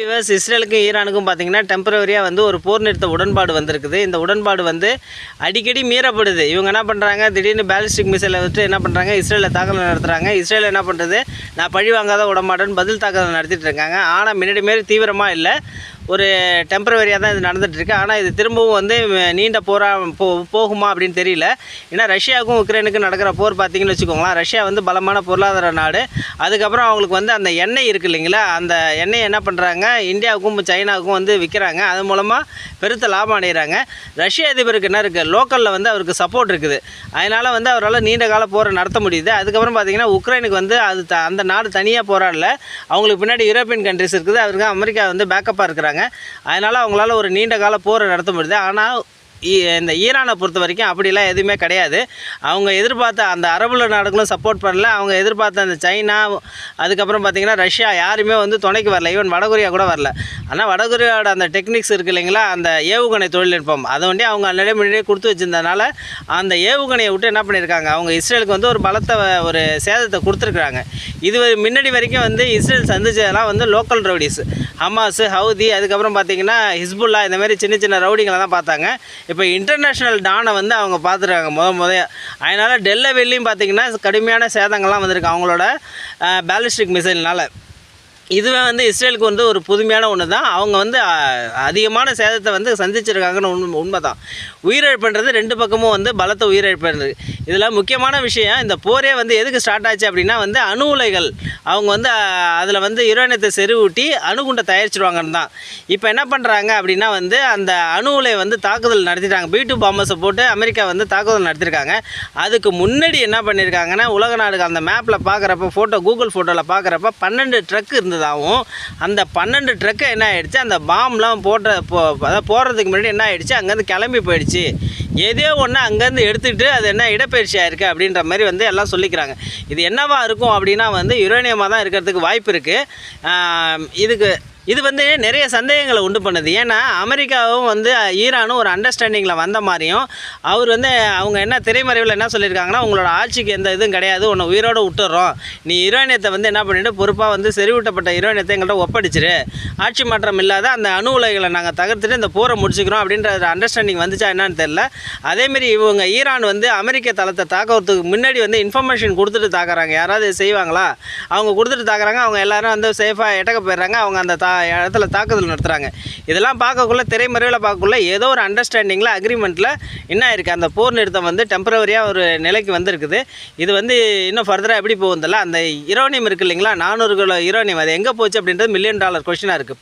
US இஸ்ரேலுக்கும் ஈரானுக்கும் பார்த்தீங்கன்னா டெம்பரவரியாக வந்து ஒரு போர் நிறுத்த உடன்பாடு வந்திருக்குது. இந்த உடன்பாடு வந்து அடிக்கடி மீறப்படுது. இவங்க என்ன பண்ணுறாங்க திடீர்னு பேலிஸ்டிக் மிசைலை விட்டு என்ன பண்ணுறாங்க இஸ்ரேலில் தாக்குதல் நடத்துகிறாங்க இஸ்ரேல் என்ன பண்ணுறது நான் பழி வாங்காத விடமாட்டேன்னு பதில் தாக்குதல் நடத்திட்டு இருக்காங்க. ஆனால் முன்னாடி மாரி தீவிரமாக இல்லை. ஒரு டெம்பரவரியாக தான் இது நடந்துகிட்ருக்கு ஆனால் இது திரும்பவும் வந்து நீண்ட போரா போ போகுமா அப்படின்னு தெரியல. ஏன்னா ரஷ்யாவுக்கும் உக்ரைனுக்கும் நடக்கிற போர் பார்த்திங்கன்னு வச்சுக்கோங்களேன். ரஷ்யா வந்து பலமான பொருளாதார நாடு. அதுக்கப்புறம் அவங்களுக்கு வந்து அந்த எண்ணெய் இருக்குது இல்லைங்களா? அந்த எண்ணெய் என்ன பண்ணுறாங்க இந்தியாவுக்கும் சைனாவுக்கும் வந்து விற்கிறாங்க அது மூலமாக பெருத்த லாபம் அடைகிறாங்க ரஷ்ய அதிபருக்கு என்ன இருக்குது லோக்கலில் வந்து அவருக்கு சப்போர்ட் இருக்குது. அதனால் வந்து அவரால் நீண்ட கால போரை நடத்த முடியுது. அதுக்கப்புறம் பார்த்திங்கன்னா உக்ரைனுக்கு வந்து அது த- அந்த நாடு தனியாக போராடல. அவங்களுக்கு பின்னாடி யூரோப்பியன் கண்ட்ரிஸ் இருக்குது. அவருக்கு அமெரிக்கா வந்து பேக்கப்பாக இருக்கிறாங்க. அதனால் அவங்களால ஒரு நீண்ட கால போரை நடத்த முடியுது. ஆனால் இந்த ஈரானை பொறுத்த வரைக்கும் அப்படிலாம் எதுவுமே கிடையாது. அவங்க எதிர்பார்த்த அந்த அரபுல நாடுகளும் சப்போர்ட் பண்ணல. அவங்க எதிர்பார்த்த அந்த சைனா அதுக்கப்புறம் பார்த்திங்கன்னா ரஷ்யா யாருமே வந்து துணைக்கு வரல. ஈவன் வடகொரியா கூட வரல. ஆனால் வடகொரியாவோட அந்த டெக்னிக்ஸ் இருக்கு இல்லைங்களா? அந்த ஏவுகணை தொழில்நுட்பம். அதை வண்டி அவங்க ஆல்ரெடி முன்னாடியே கொடுத்து வச்சிருந்தனால அந்த ஏவுகணையை விட்டு என்ன பண்ணியிருக்காங்க அவங்க இஸ்ரேலுக்கு வந்து ஒரு பலத்த ஒரு சேதத்தை கொடுத்துருக்குறாங்க. இது முன்னாடி வரைக்கும் வந்து இஸ்ரேல் சந்திச்சதெல்லாம் வந்து லோக்கல் ரவுடிஸ் ஹமாஸ் ஹவுதி அதுக்கப்புறம் பார்த்திங்கன்னா ஹிஸ்புல்லா இந்த மாதிரி சின்ன சின்ன ரவுடிங்களை தான் பார்த்தாங்க. இப்போ இன்டர்நேஷ்னல் டானை வந்து அவங்க பார்த்துருக்காங்க முத முத அதனால் டெல்ல வெள்ளியும் பார்த்திங்கன்னா கடுமையான சேதங்கள்லாம் வந்திருக்கு அவங்களோட பேலிஸ்டிக் மிசைல்னால் இதுவே வந்து இஸ்ரேலுக்கு வந்து ஒரு புதுமையான ஒன்று தான் அவங்க வந்து அதிகமான சேதத்தை வந்து சந்திச்சிருக்காங்கன்னு உண்மை உண்மை தான் உயிரிழப்புன்றது ரெண்டு பக்கமும் வந்து பலத்த உயிரிழப்புன்றது. இதில் முக்கியமான விஷயம் இந்த போரே வந்து எதுக்கு ஸ்டார்ட் ஆச்சு அப்படின்னா வந்து அணு உலைகள். அவங்க வந்து அதில் வந்து யுரேனியத்தை செருவூட்டி அணுகுண்டை தயாரிச்சிருவாங்கன்னு தான். இப்போ என்ன பண்ணுறாங்க அப்படின்னா வந்து அந்த அணு உலை வந்து தாக்குதல் நடத்திட்டாங்க. பி டூ பாம்பர்ஸை போட்டு அமெரிக்கா வந்து தாக்குதல் நடத்திருக்காங்க. அதுக்கு முன்னாடி என்ன பண்ணியிருக்காங்கன்னா உலக நாடுகள் அந்த மேப்பில் பார்க்குறப்ப ஃபோட்டோ கூகுள் ஃபோட்டோவில் பார்க்குறப்ப பன்னெண்டு ட்ரக் இருந்தது. இருந்ததாகவும் அந்த பன்னெண்டு ட்ரக்கு என்ன ஆகிடுச்சு அந்த பாம்லாம் போட்ட போ அதாவது போடுறதுக்கு முன்னாடி என்ன ஆகிடுச்சு அங்கேருந்து கிளம்பி போயிடுச்சு. ஏதோ ஒன்று அங்கேருந்து எடுத்துகிட்டு அது என்ன இடப்பயிற்சியாக இருக்குது அப்படின்ற மாதிரி வந்து எல்லாம் சொல்லிக்கிறாங்க. இது என்னவாக இருக்கும் அப்படின்னா வந்து யுரேனியமாக தான் இருக்கிறதுக்கு வாய்ப்பு இருக்குது இதுக்கு இது வந்து நிறைய சந்தேகங்களை உண்டு பண்ணுது. ஏன்னா அமெரிக்காவும் வந்து ஈரானும் ஒரு அண்டர்ஸ்டாண்டிங்கில் வந்த மாதிரியும் அவர் வந்து அவங்க என்ன திரைமறைவில் என்ன சொல்லியிருக்காங்கன்னா உங்களோட ஆட்சிக்கு எந்த இதுவும் கிடையாது உன்னை உயிரோடு விட்டுறோம். நீ யுரேனியத்தை வந்து என்ன பண்ணிட்டு பொறுப்பாக வந்து செறிவூட்டப்பட்ட யுரேனியத்தை எங்கள்கிட்ட ஒப்படைச்சிரு ஆட்சி மாற்றம் இல்லாத அந்த அணு உலைகளை நாங்கள் தகர்த்துட்டு இந்த போரை முடிச்சுக்கிறோம். அப்படின்ற அண்டர்ஸ்டாண்டிங் வந்துச்சா என்னன்னு தெரில அதேமாரி இவங்க ஈரான் வந்து அமெரிக்க தளத்தை தாக்கிறதுக்கு முன்னாடி வந்து இன்ஃபர்மேஷன் கொடுத்துட்டு தாக்குறாங்க. யாராவது செய்வாங்களா? அவங்க கொடுத்துட்டு தாக்குறாங்க அவங்க எல்லாரும் வந்து சேஃபாக எட்டக்க போயிடுறாங்க. அவங்க அந்த தா இடத்துல தாக்குதல் நடத்துகிறாங்க இதெல்லாம் பார்க்கக்குள்ள திரைமறைவில் பார்க்கக்குள்ள ஏதோ ஒரு அண்டர்ஸ்டாண்டிங்கில் அக்ரிமெண்ட்டில் என்ன இருக்குது அந்த போர் நிறுத்தம் வந்து டெம்பரவரியாக ஒரு நிலைக்கு வந்திருக்குது. இது வந்து இன்னும் ஃபர்தராக எப்படி போகுதில்ல அந்த யுரோனியம் இருக்கு இல்லைங்களா? நானூறு கிலோ யுரோனியம் அது எங்கே போச்சு அப்படின்றது மில்லியன் டாலர் கொஷினாக இருக்குது